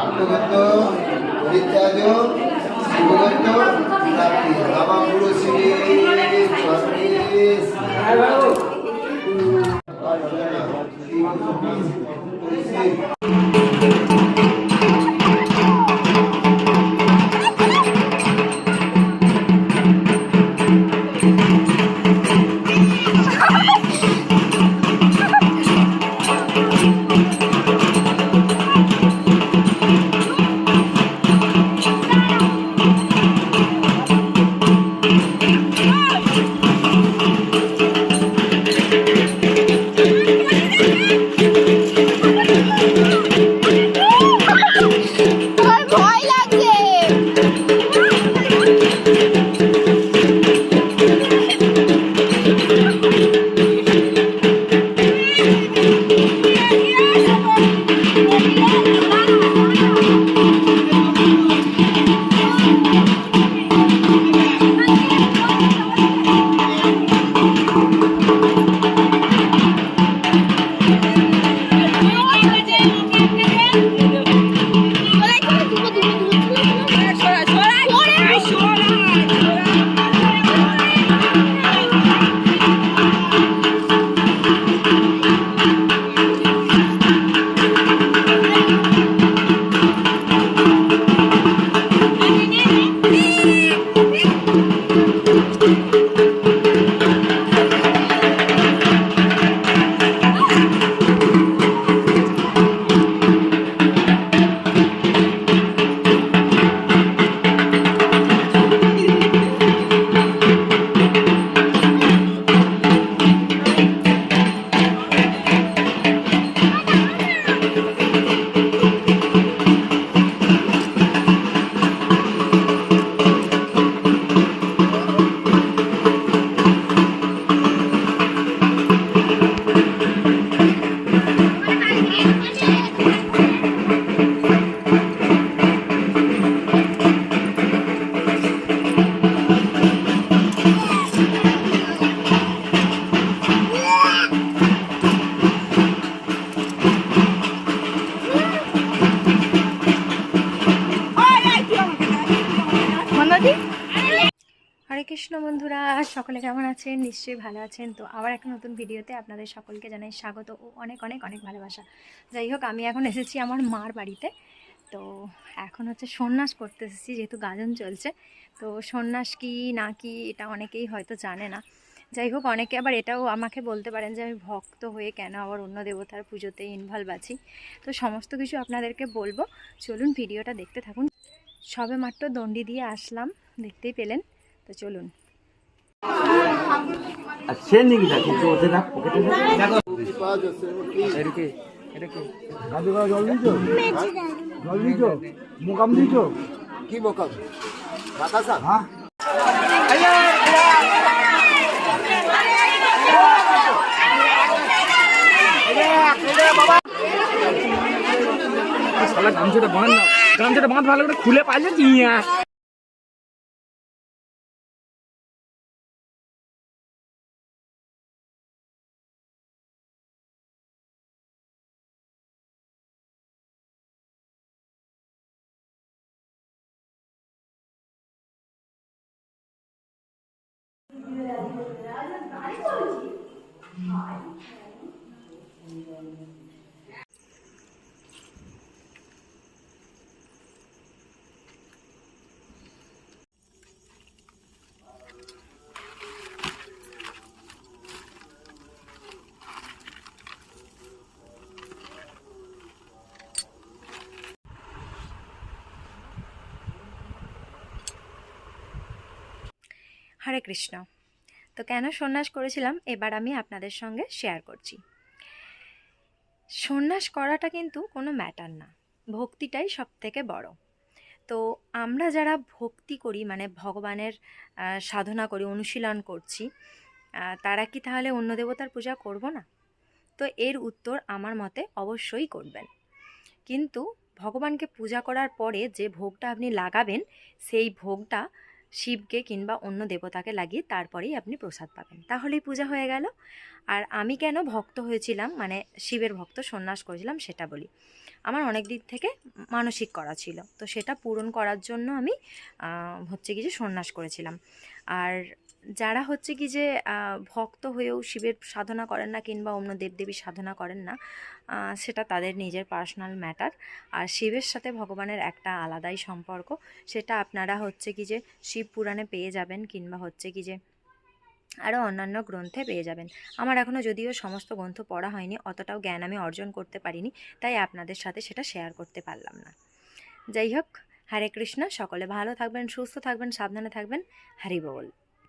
আত্মগত পরিত্যাগ শিবগত প্রাপ্তি বাবা পুরো শ্রী আমার কৃষ্ণ বন্ধুরা, সকলে কেমন আছেন? নিশ্চয়ই ভালো আছেন। তো আবার একটা নতুন ভিডিওতে আপনাদের সকলকে জানাই স্বাগত ও অনেক অনেক অনেক ভালোবাসা। যাই হোক, আমি এখন এসেছি আমার মার বাড়িতে। তো এখন হচ্ছে সন্ন্যাস করতে এসেছি, যেহেতু গাজন চলছে। তো সন্ন্যাস কি, না কি, এটা অনেকেই হয়তো জানে না। যাই হোক, অনেকে আবার এটাও আমাকে বলতে পারেন যে আমি ভক্ত হয়ে কেন আবার অন্য দেবতার পুজোতে ইনভলভ আছি। তো সমস্ত কিছু আপনাদেরকে বলব। চলুন ভিডিওটা দেখতে থাকুন। সবে মাত্র দণ্ডি দিয়ে আসলাম, দেখতেই পেলেন। তো চলুন মোকাম দিছো কি বোকাম বাতাসা হ্যাঁ শালা গামছাটা বাঁধ না গামছাটা বাঁধ ভালো করে খুলে পাইলে কি হরে কৃষ্ণ তো কেন সন্ন্যাস করেছিলাম? এবার আমি আপনাদের সঙ্গে শেয়ার করছি। সন্ন্যাস করাটা কিন্তু কোনো ম্যাটার না। ভক্তিটাই সব থেকে বড়। তো আমরা যারা ভক্তি করি মানে ভগবানের সাধনা করি, অনুশীলন করছি তারা কি তাহলে অন্য দেবতার পূজা করব না? তো এর উত্তর আমার মতে অবশ্যই করবেন। কিন্তু ভগবানকে পূজা করার পরে যে ভোগটা আপনি লাগাবেন, সেই ভোগটা শিবকে কিংবা অন্য দেবতাকে লাগিয়ে তারপরেই আপনি প্রসাদ পাবেন। তাহলেই পূজা হয়ে গেল। আর আমি কেন ভক্ত হয়েছিলাম মানে শিবের ভক্ত সন্ন্যাস করেছিলাম সেটা বলি। আমার অনেক দিক থেকে মানসিক করা ছিল। তো সেটা পূরণ করার জন্য আমি হচ্ছে কি যে সন্ন্যাস করেছিলাম। আর যারা হচ্ছে কি যে ভক্ত হয়েও শিবের সাধনা করেন না কিংবা অন্য দেবদেবীর সাধনা করেন না সেটা তাদের নিজের পার্সোনাল ম্যাটার। আর শিবের সাথে ভগবানের একটা আলাদাই সম্পর্ক, সেটা আপনারা হচ্ছে কি যে শিব পুরাণে পেয়ে যাবেন কিংবা হচ্ছে কি যে আরও অন্যান্য গ্রন্থে পেয়ে যাবেন। আমার এখনও যদিও সমস্ত গ্রন্থ পড়া হয়নি, অতটাও জ্ঞান আমি অর্জন করতে পারিনি, তাই আপনাদের সাথে সেটা শেয়ার করতে পারলাম না। যাই হোক, হরে কৃষ্ণ, সকলে ভালো থাকবেন, সুস্থ থাকবেন, সাবধানে থাকবেন, হরি বল।